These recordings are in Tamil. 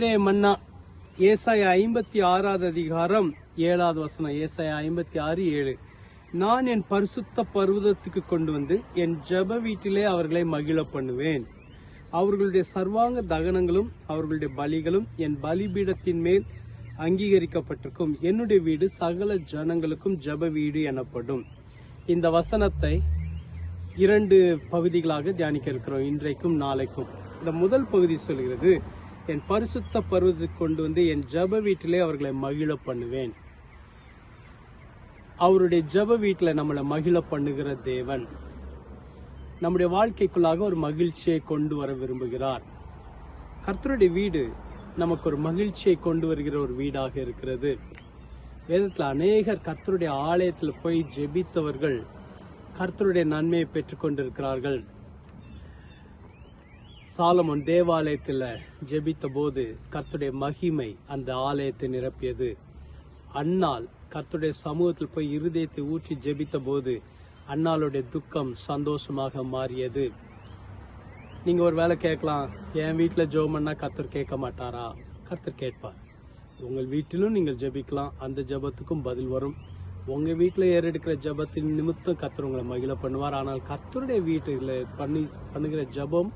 மன்னா ஏசாய ஐம்பத்தி ஆறாவது அதிகாரம் ஏழாவது வசனம் ஏசாய ஐம்பத்தி ஆறு ஏழு. நான் என் பரிசுத்த பர்வதத்துக்கு கொண்டு வந்து என் ஜெப வீட்டிலே அவர்களை மகிழ பண்ணுவேன். அவர்களுடைய சர்வாங்க தகனங்களும் அவர்களுடைய பலிகளும் என் பலிபீடத்தின் மேல் அங்கீகரிக்கப்பட்டிருக்கும். என்னுடைய வீடு சகல ஜனங்களுக்கும் ஜெப வீடு எனப்படும். இந்த வசனத்தை இரண்டு பகுதிகளாக தியானிக்க இருக்கிறோம் இன்றைக்கும் நாளைக்கும். இந்த முதல் பகுதி சொல்கிறது என் பரிசுத்த பருவத்துக்கு கொண்டு வந்து என் ஜெப வீட்டிலே அவர்களை மகிழ பண்ணுவேன். அவருடைய ஜெப வீட்டில் நம்மளை மகிழ பண்ணுகிற தேவன். நம்முடைய வாழ்க்கைக்குள்ளாக ஒரு மகிழ்ச்சியை கொண்டு வர விரும்புகிறார். கர்த்தருடைய வீடு நமக்கு ஒரு மகிழ்ச்சியை கொண்டு வருகிற ஒரு வீடாக இருக்கிறது. வேதத்தில் அநேகர் கர்த்தருடைய ஆலயத்தில் போய் ஜெபித்தவர்கள் கர்த்தருடைய நன்மையை பெற்றுக்கொண்டிருக்கிறார்கள். சாலமன் தேவாலயத்தில் ஜெபித்த போது கர்த்துடைய மகிமை அந்த ஆலயத்தை நிரப்பியது. அன்னால் கர்த்தருடைய சமூகத்தில் போய் இருதயத்தை ஊற்றி ஜெபித்த போது அன்னாளுடைய துக்கம் சந்தோஷமாக மாறியது. நீங்க ஒரு வேலை கேட்கலாம் என் வீட்டில் ஜெபம் கத்தர் கேட்க மாட்டாரா? கத்தர் கேட்பார். உங்கள் வீட்டிலும் நீங்கள் ஜெபிக்கலாம் அந்த ஜெபத்துக்கும் பதில் வரும். உங்க வீட்டில் ஏறெடுக்கிற ஜபத்தின் நிமித்தம் கத்தர் உங்களை மகிழ பண்ணுவார். ஆனால் கத்தருடைய வீட்டில் பண்ணி பண்ணுகிற ஜெபம்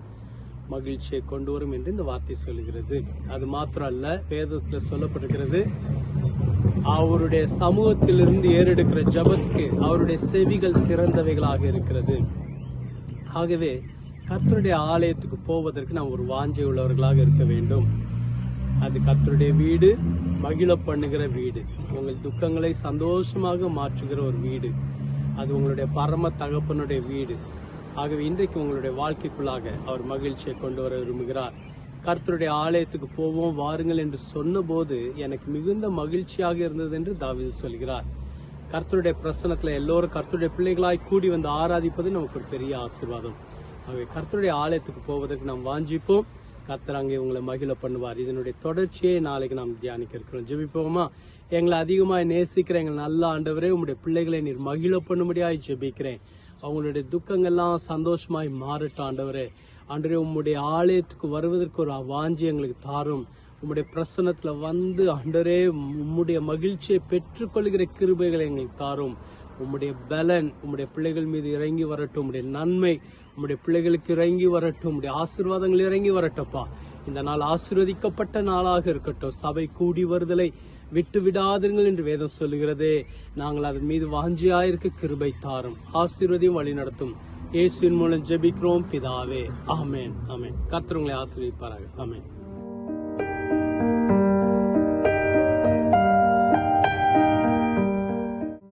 மகிழ்ச்சியை கொண்டு வரும் என்று இந்த வார்த்தை சொல்லுகிறது அது மாத்திரம் அல்ல வேதத்தில் சொல்லப்பட்டிருக்கிறது அவருடைய சமூகத்திலிருந்து ஏறெடுக்கிற ஜபத்துக்கு அவருடைய செவிகள் திறந்தவைகளாக இருக்கிறது. ஆகவே கர்த்தருடைய ஆலயத்துக்கு போவதற்கு நாம் ஒரு வாஞ்சை உள்ளவர்களாக இருக்க வேண்டும். அது கர்த்தருடைய வீடு மகிழ பண்ணுகிற வீடு. உங்கள் துக்கங்களை சந்தோஷமாக மாற்றுகிற ஒரு வீடு. அது உங்களுடைய பரம தகப்பனுடைய வீடு. ஆகவே இன்றைக்கு உங்களுடைய வாழ்க்கைக்குள்ளாக அவர் மகிழ்ச்சியை கொண்டு வர விரும்புகிறார். கர்த்தருடைய ஆலயத்துக்கு போவோம் வாருங்கள் என்று சொன்னபோது எனக்கு மிகுந்த மகிழ்ச்சியாக இருந்தது என்று தாவிது சொல்கிறார். கர்த்தருடைய பிரசனத்தில் எல்லோரும் கர்த்தருடைய பிள்ளைகளாய் கூடி வந்து ஆராதிப்பது நமக்கு ஒரு பெரிய ஆசீர்வாதம். ஆகவே கர்த்தருடைய ஆலயத்துக்கு போவதற்கு நாம் வாஞ்சிப்போம். கர்த்தர் அங்கே உங்களை மகிழ பண்ணுவார். இதனுடைய தொடர்ச்சியை நாளைக்கு நாம் தியானிக்க இருக்கிறோம். ஜெபிப்போமா? எங்களை அதிகமாக நேசிக்கிற எங்கள் நல்ல ஆண்டவரே உங்களுடைய பிள்ளைகளை நீர் மகிழ பண்ணும்படியாக ஜெபிக்கிறேன். அவங்களுடைய துக்கங்கள்லாம் சந்தோஷமாய் மாறட்டும் ஆண்டவரே. ஆண்டவரே உம்முடைய ஆலயத்துக்கு வருவதற்கு ஒரு வாஞ்சி எங்களுக்கு தாரும். உம்முடைய பிரசனத்தில் வந்து அன்றரே உம்முடைய மகிழ்ச்சியை பெற்றுக்கொள்கிற கிருபைகளை எங்களுக்கு தாரும். உம்முடைய பலன் உம்முடைய பிள்ளைகள் மீது இறங்கி வரட்டும். உம்முடைய நன்மை உம்முடைய பிள்ளைகளுக்கு இறங்கி வரட்டும். உம்முடைய ஆசீர்வாதங்கள் இறங்கி வரட்டும்ப்பா. இந்த நாள் ஆசீர்வதிக்கப்பட்ட நாளாக இருக்கட்டும். சபை கூடி வருதலை விட்டு விடாதீர்கள் என்று வேதம் சொல்லுகிறதே. நாங்கள் அதன் மீது வாஞ்சியாயிருக்க கிருபை தாரும். ஆசீர்வதியும் வழி நடத்தும். இயேசுவின் மூலம் ஜெபிக்கிறோம். பிதாவே. அமேன் ஆமென். கர்த்தர் உங்களை ஆசீர்வதிப்பாராக.